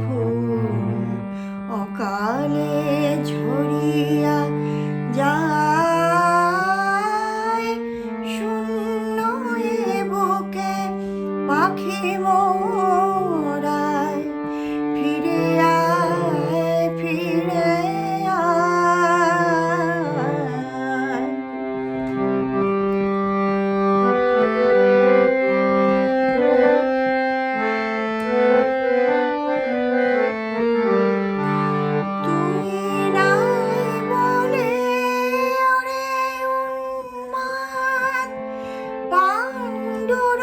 ফুল অকালে সুন্দর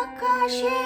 আকাশে।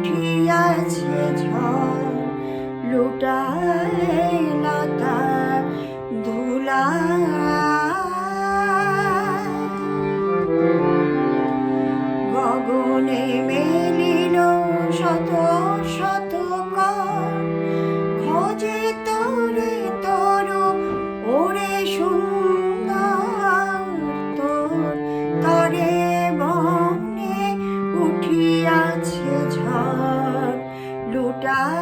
উঠিয়াছে ঝড় লুটায় লতা ধুলা God.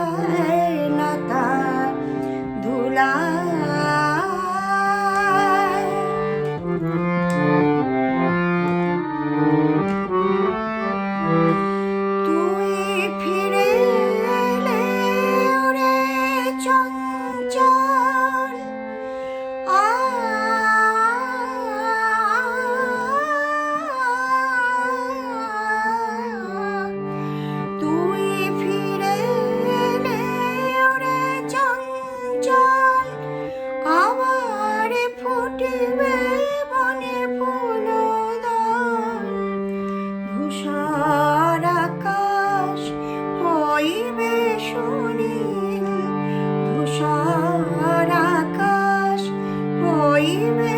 Elohim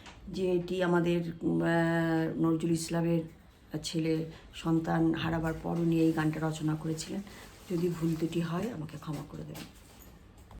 যে এটি আমাদের নজরুল ইসলামের ছেলে সন্তান হারাবার পর উনি এই গানটা রচনা করেছিলেন। যদি ভুল দুটি হয়, আমাকে ক্ষমা করে দেবেন।